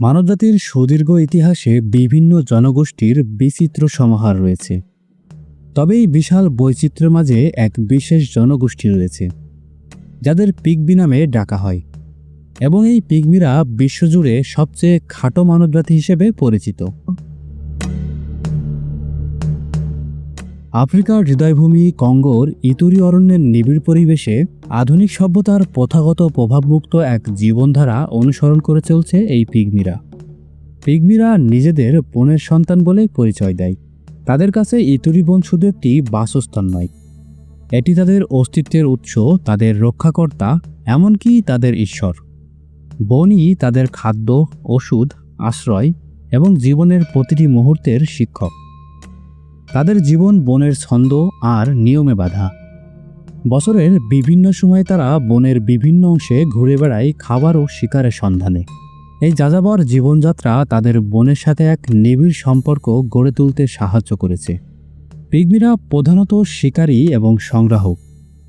মানবজাতির সুদীর্ঘ ইতিহাসে বিভিন্ন জনগোষ্ঠীর বিচিত্র সমাহার রয়েছে। তবে এই বিশাল বৈচিত্র্যের মাঝে এক বিশেষ জনগোষ্ঠী রয়েছে, যাদের পিগমি নামে ডাকা হয় এবং এই পিগমিরা বিশ্বজুড়ে সবচেয়ে খাটো মানবজাতি হিসেবে পরিচিত। আফ্রিকার হৃদয়ভূমি কঙ্গোর ইতুরি অরণ্যের নিবিড় পরিবেশে আধুনিক সভ্যতার প্রথাগত প্রভাবমুক্ত এক জীবনধারা অনুসরণ করে চলছে এই পিগমিরা। পিগমিরা নিজেদের বনের সন্তান বলে পরিচয় দেয়। তাদের কাছে ইতুরি বন শুধু একটি বাসস্থান নয়। এটি তাদের অস্তিত্বের উৎস, তাদের রক্ষাকর্তা, এমনকি তাদের ঈশ্বর। বনই তাদের খাদ্য, ওষুধ, আশ্রয় এবং জীবনের প্রতিটি মুহূর্তের শিক্ষক। তাদের জীবন বনের ছন্দ আর নিয়মে বাঁধা। বছরের বিভিন্ন সময়ে তারা বনের বিভিন্ন অংশে ঘুরে বেড়ায় খাবার ও শিকারের সন্ধানে। এই যাযাবর জীবনযাত্রা তাদের বনের সাথে এক নিবিড় সম্পর্ক গড়ে তুলতে সাহায্য করেছে। পিগমিরা প্রধানত শিকারী এবং সংগ্রাহক।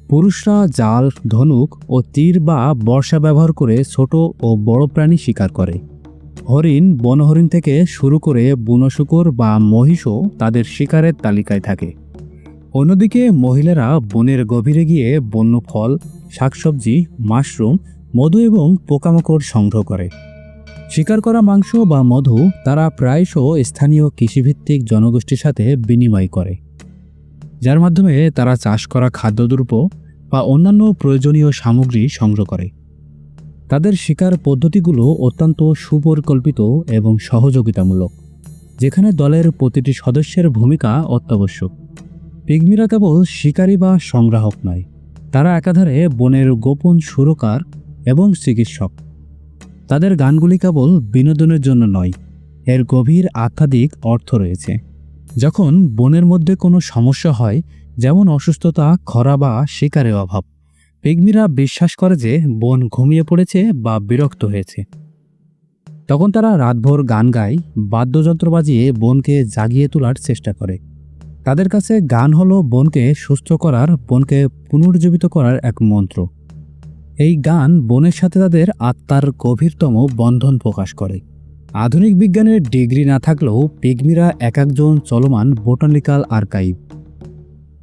পুরুষরা জাল, ধনুক ও তীর বা বর্ষা ব্যবহার করে ছোট ও বড় প্রাণী শিকার করে। হরিণ বনহরিণ থেকে শুরু করে বুনো শুকর বা মহিষও তাদের শিকারের তালিকায় থাকে। অন্যদিকে মহিলারা বনের গভীরে গিয়ে বন্য ফল, শাকসবজি, মাশরুম, মধু এবং পোকামাকড় সংগ্রহ করে। শিকার করা মাংস বা মধু তারা প্রায়শ স্থানীয় কৃষিভিত্তিক জনগোষ্ঠীর সাথে বিনিময় করে। যার মাধ্যমে তারা চাষ করা খাদ্যদ্রব্য বা অন্যান্য প্রয়োজনীয় সামগ্রী সংগ্রহ করে। তাদের শিকার পদ্ধতিগুলো অত্যন্ত সুপরিকল্পিত এবং সহযোগিতামূলক, যেখানে দলের প্রতিটি সদস্যের ভূমিকা অত্যাবশ্যক। পিগমিরা কেবল শিকারী বা সংগ্রাহক নয়, তারা একাধারে বনের গোপন সুরকার এবং চিকিৎসক। তাদের গানগুলি কেবল বিনোদনের জন্য নয়, এর গভীর আধ্যাত্মিক অর্থ রয়েছে। যখন বনের মধ্যে কোনো সমস্যা হয়, যেমন অসুস্থতা, খরা বা শিকারের অভাব পিগমিরা বিশ্বাস করে যে বন ঘুমিয়ে পড়েছে বা বিরক্ত হয়েছে। তখন তারা রাতভর গান গায়, বাদ্যযন্ত্র বাজিয়ে বনকে জাগিয়ে তোলার চেষ্টা করে। তাদের কাছে গান হলো বনকে সুস্থ করার, বনকে পুনর্জীবিত করার এক মন্ত্র। এই গান বনের সাথে তাদের আত্মার গভীরতম বন্ধন প্রকাশ করে। আধুনিক বিজ্ঞানের ডিগ্রি না থাকলেও পিগমিরা এক একজন চলমান বোটানিক্যাল আর্কাইভ।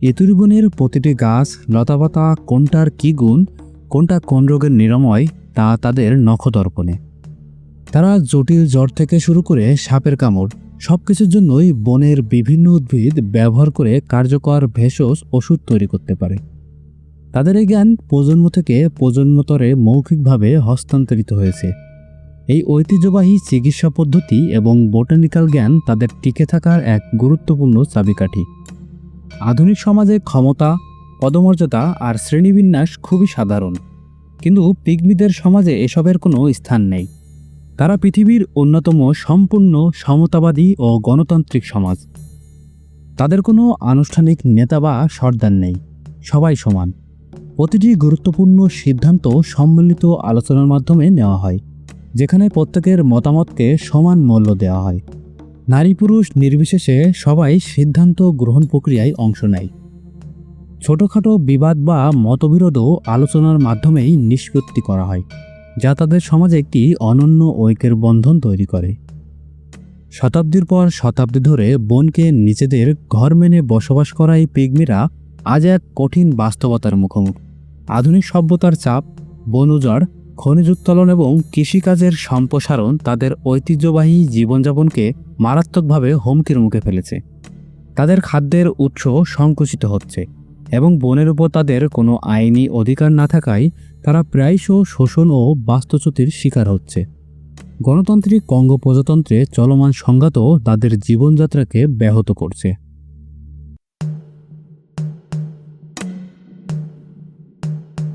ইতুরিবনের প্রতিটি গাছ, লতাপাতা, কোনটার কী গুণ, কোনটা কোন রোগের নিরাময়, তা তাদের নখদর্পণে। তারা জটিল জ্বর থেকে শুরু করে সাপের কামড় সব কিছুর জন্যই বনের বিভিন্ন উদ্ভিদ ব্যবহার করে কার্যকর ভেষজ ওষুধ তৈরি করতে পারে। তাদের এই জ্ঞান প্রজন্ম থেকে প্রজন্মতরে মৌখিকভাবে হস্তান্তরিত হয়েছে। এই ঐতিহ্যবাহী চিকিৎসা পদ্ধতি এবং বোটানিক্যাল জ্ঞান তাদের টিকে থাকার এক গুরুত্বপূর্ণ চাবিকাঠি। আধুনিক সমাজে ক্ষমতা, পদমর্যাদা আর শ্রেণীবিন্যাস খুবই সাধারণ। কিন্তু পিগমিদের সমাজে এসবের কোনো স্থান নেই। তারা পৃথিবীর অন্যতম সম্পূর্ণ সমতাবাদী ও গণতান্ত্রিক সমাজ। তাদের কোনো আনুষ্ঠানিক নেতা বা সর্দার নেই। সবাই সমান। প্রতিটি গুরুত্বপূর্ণ সিদ্ধান্ত সম্মিলিত আলোচনার মাধ্যমে নেওয়া হয়, যেখানে প্রত্যেকের মতামতকে সমান মূল্য দেওয়া হয়। নারী পুরুষ নির্বিশেষে সবাই সিদ্ধান্ত গ্রহণ প্রক্রিয়ায় অংশ নেয়। ছোটোখাটো বিবাদ বা মতবিরোধও আলোচনার মাধ্যমেই নিষ্পত্তি করা হয়, যা তাদের সমাজে একটি অনন্য ঐক্যের বন্ধন তৈরি করে। শতাব্দীর পর শতাব্দী ধরে বনকে নিজেদের ঘর মেনে বসবাস করা এই পিগমিরা আজ এক কঠিন বাস্তবতার মুখোমুখি। আধুনিক সভ্যতার চাপ বন উজাড় খনিজ উত্তোলন এবং কৃষিকাজের সম্প্রসারণ তাদের ঐতিহ্যবাহী জীবনযাপনকে মারাত্মকভাবে হুমকির মুখে ফেলেছে। তাদের খাদ্যের উৎস সংকুচিত হচ্ছে এবং বনের উপর তাদের কোনো আইনি অধিকার না থাকায় তারা প্রায়শ শোষণ ও বাস্তুচ্যুতির শিকার হচ্ছে। গণতান্ত্রিক কঙ্গ প্রজাতন্ত্রে চলমান সংঘাতও তাদের জীবনযাত্রাকে ব্যাহত করছে।